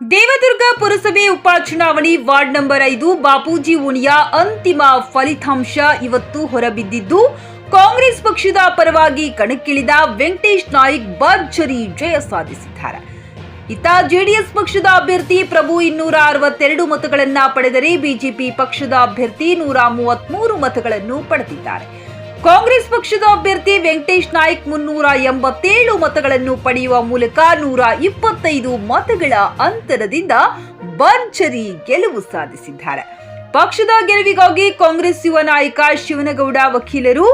ದೇವದುರ್ಗ ಪುರಸಭೆ ಉಪಚುನಾವಣೆ ward number ಐದು, ಬಾಪೂಜಿ ಉಣಿಯ ಅಂತಿಮ ಫಲಿತಾಂಶ ಇವತ್ತು ಹೊರಬಿದ್ದಿದ್ದು, ಕಾಂಗ್ರೆಸ್ ಪಕ್ಷದ ಪರವಾಗಿ ಕಣಕ್ಕಿಳಿದ ವೆಂಕಟೇಶ್ ನಾಯ್ಕ್ ಭರ್ಜರಿ ಜಯ ಸಾಧಿಸಿದ್ದಾರೆ. ಇತ್ತ ಜೆಡಿಎಸ್ ಪಕ್ಷದ ಅಭ್ಯರ್ಥಿ ಪ್ರಭು ಇನ್ನೂರ ಅರವತ್ತೆರಡು ಮತಗಳನ್ನು ಪಡೆದರೆ ಬಿಜೆಪಿ ಪಕ್ಷದ ಅಭ್ಯರ್ಥಿ ನೂರ ಮೂವತ್ಮೂರು ಮತಗಳನ್ನು ಪಡೆದಿದ್ದಾರೆ. ಕಾಂಗ್ರೆಸ್ ಪಕ್ಷದ ಅಭ್ಯರ್ಥಿ ವೆಂಕಟೇಶ್ ನಾಯ್ಕ್ ಮುನ್ನೂರ ಎಂಬತ್ತೇಳು ಮತಗಳನ್ನು ಪಡೆಯುವ ಮೂಲಕ ನೂರ ಇಪ್ಪತ್ತೈದು ಮತಗಳ ಅಂತರದಿಂದ ಭರ್ಜರಿ ಗೆಲುವು ಸಾಧಿಸಿದ್ದಾರೆ. ಪಕ್ಷದ ಗೆಲುವಿಗಾಗಿ ಕಾಂಗ್ರೆಸ್ ಯುವ ನಾಯಕ ಶಿವನಗೌಡ ವಕೀಲರು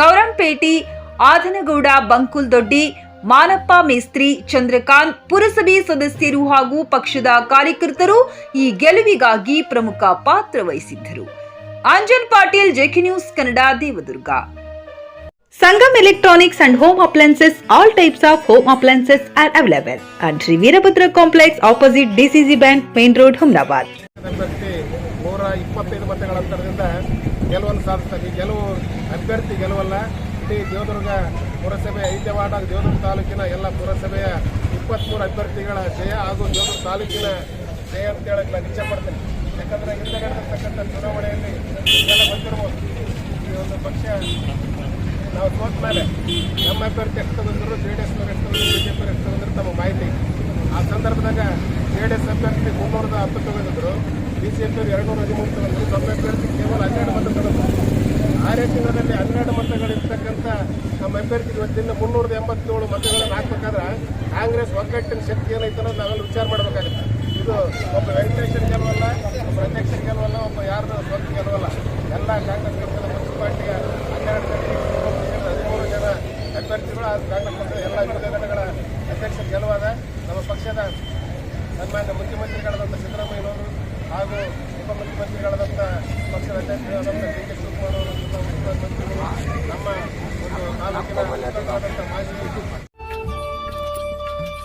ಗೌರಂಪೇಟಿ, ಆದನಗೌಡ ಬಂಕುಲ್ ದೊಡ್ಡಿ ಮಾನಪ್ಪ ಮೇಸ್ತ್ರಿ, ಚಂದ್ರಕಾಂತ್ ಪುರಸಭೆ ಸದಸ್ಯರು ಹಾಗೂ ಪಕ್ಷದ ಕಾರ್ಯಕರ್ತರು ಈ ಗೆಲುವಿಗಾಗಿ ಪ್ರಮುಖ ಪಾತ್ರ ವಹಿಸಿದ್ದರು. Anjan Patil JK news Kannada Devadurga. Sangam electronics and home Appliances, all types of home appliances are available at Shri Veerabhadra Complex opposite DCC Bank, Main Road, Humnabad. ಅಭ್ಯರ್ಥಿ ನೂರ ಇಪ್ಪತ್ತೈದು ಮತಗಳ ಅಂತರದಿಂದ ಗೆಲುವನ್ನು ಸಾಧಿಸ್ತಾರೆ ಗೆಲುವು ಅಭ್ಯರ್ಥಿ ಗೆಲುವಲ್ಲ. ಇಡೀ ದೇವದುರ್ಗ ಪುರಸಭೆ ಐದನೇ ವಾರ್ಡ್ ಹಾಗೂ ದೇವದುರ್ಗ ತಾಲೂಕಿನ ಎಲ್ಲ ಪುರಸಭೆಯ ಇಪ್ಪತ್ತ್ಮೂರು ಅಭ್ಯರ್ಥಿಗಳ ಜಯ ಹಾಗೂ ದೇವದುರ್ಗ ತಾಲೂಕಿನ ಜಯ ಅಂತ ಹೇಳಕ್ಕೆ ನಾನು ಇಚ್ಛೆಪಡ್ತೇನೆ ಯಾಕಂದರೆ ಹಿಂದೆ ನಡೆದಿರ್ತಕ್ಕಂಥ ಚುನಾವಣೆಯಲ್ಲಿ ಎಲ್ಲ ಬಂದಿರ್ಬೋದು. ಈ ಒಂದು ಪಕ್ಷ, ನಾವು ಸೋತ ಮೇಲೆ ನಮ್ಮ ಅಭ್ಯರ್ಥಿ ಎಷ್ಟು ಬಂದರು ಜೆ ಡಿ ಎಸ್ನವ್ರು ಎಷ್ಟು ಬಂದರು ಬಿ ಎಷ್ಟು ಬಂದರು ತಮ್ಮ ಮಾಹಿತಿ. ಆ ಸಂದರ್ಭದಾಗ ಜೆ ಡಿ ಎಸ್ ಅಭ್ಯರ್ಥಿ ಮುನ್ನೂರದ ಹತ್ತು ತಗೊಂಡಿದ್ರು. ಬಿ ಜೆ ಪಿಯವರು ಹದಿಮೂರು ತಗೊಂಡ್ರು ನಮ್ಮ ಅಭ್ಯರ್ಥಿ ಕೇವಲ ಹನ್ನೆರಡು ಮತ ತಗೊಂಡು ಆರೇ ತಿಂಗಳಲ್ಲಿ ಹನ್ನೆರಡು ಮತಗಳಿರ್ತಕ್ಕಂಥ ನಮ್ಮ ಅಭ್ಯರ್ಥಿ ಇವತ್ತಿನ ಮುನ್ನೂರದ ಎಂಬತ್ತೇಳು ಮತಗಳನ್ನು ಹಾಕ್ಬೇಕಾದ್ರೆ ಕಾಂಗ್ರೆಸ್ ಒಗ್ಗಟ್ಟಿನ ಶಕ್ತಿ ಏನೈತೆ ಅನ್ನೋದು ನಾವೆಲ್ಲ ವಿಚಾರ ಮಾಡಬೇಕಾಗುತ್ತೆ. ಇದು ಒಬ್ಬ ವೆಂಕಟೇಶ್ವರ ಗೆಲುವಲ್ಲ, ಒಬ್ಬ ಅಧ್ಯಕ್ಷ ಗೆಲುವಲ್ಲ, ಒಬ್ಬ ಯಾರ್ದು ಸ್ವಂತ ಗೆಲುವಲ್ಲ. ಎಲ್ಲ ಕಾಂಗ್ರೆಸ್ ಪಕ್ಷದ ಮುನ್ಸಿಪಾಲ್ಟಿಯ ಹನ್ನೆರಡು ಜನ ಹದಿಮೂರು ಜನ ಅಭ್ಯರ್ಥಿಗಳು ಆ ಕಾಂಗ್ರೆಸ್ ಪಕ್ಷದ ಎಲ್ಲ ಜನಗಳ ಅಧ್ಯಕ್ಷ ಗೆಲುವಾದ ನಮ್ಮ ಪಕ್ಷದ ಸನ್ಮಾನ್ಯ ಮುಖ್ಯಮಂತ್ರಿಗಳಾದಂಥ ಸಿದ್ದರಾಮಯ್ಯನವರು ಹಾಗೂ ಉಪಮುಖ್ಯಮಂತ್ರಿಗಳಾದಂಥ ಪಕ್ಷದ ಅಧ್ಯಕ್ಷರಾದಂಥ ಡಿ ಕೆ ಶಿವಕುಮಾರ್ ಅವರು, ಉಪಮುಖ್ಯಮಂತ್ರಿಗಳು.